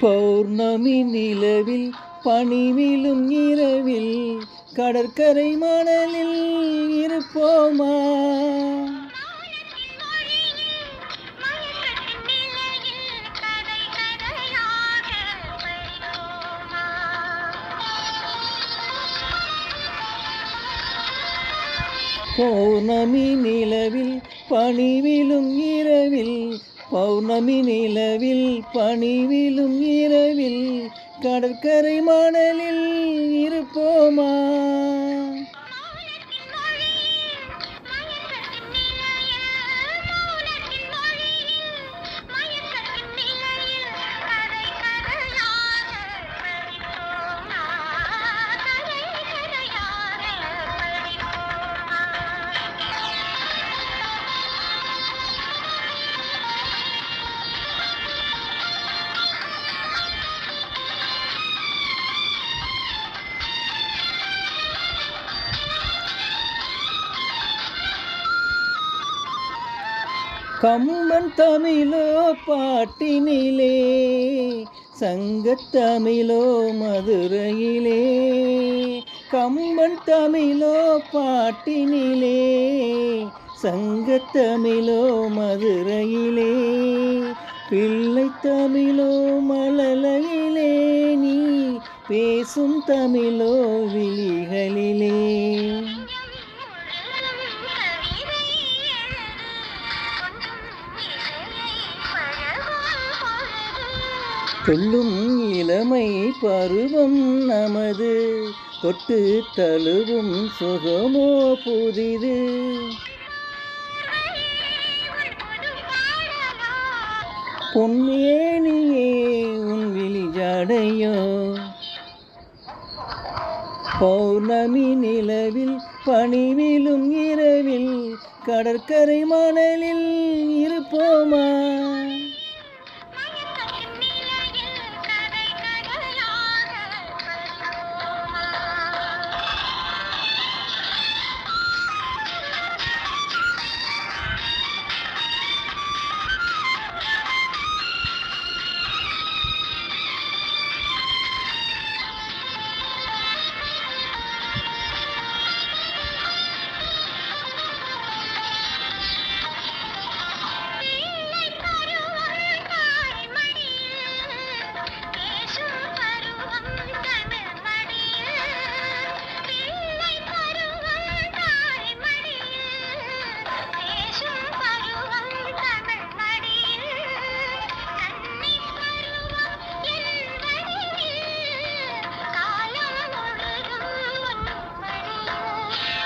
பௌர்ணமி நிலவில் பனிவிலும் இரவில் கடற்கரை மணலில் இருப்போமா? பௌர்ணமி நிலவில் பணிவிலும் இரவில் பௌர்ணமி நிலவில் பணிவிலும் இரவில் கடற்கரை மணலில் இருப்போமா? கம்பன் தமிழோ பாட்டினிலே சங்கத்தமிழோ மதுரையிலே. கம்பன் தமிழோ பாட்டினிலே சங்கத்தமிழோ மதுரையிலே. பிள்ளை தமிழோ மலலையிலே நீ பேசும் தமிழோ விழிகளிலே. சொல்லும் இளமை பருவம் நமது தொட்டு தழுவும் சுகமோ புதிது. பொன்னேனியே உன் விழி ஜடையோ. பௌர்ணமி நிலவில் பணிவிலும் இரவில் கடற்கரை மணலில் இருப்போமா?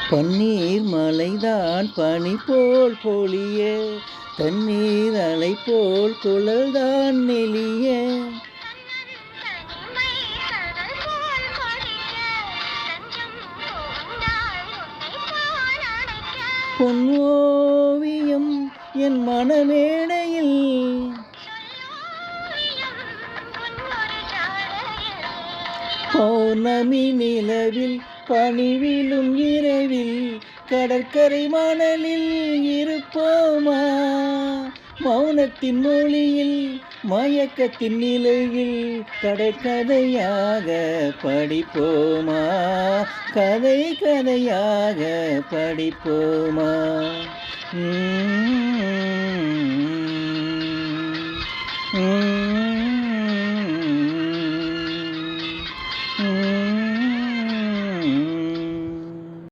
பன்னீர் மலைதான் பனி போல் பொழிய தண்ணீர் அலை போல் குழல்தான் நெளிய பொன்னோவியம் என் மனமேடையில் பௌர்ணமி நிலவில் பணிவிலும் இரவில் கடற்கரை மணலில் இருப்போமா? மௌனத்தின் மொழியில் மயக்கத்தின் நிலையில் கடற்கதையாக படிப்போமா? கதை கதையாக படிப்போமா?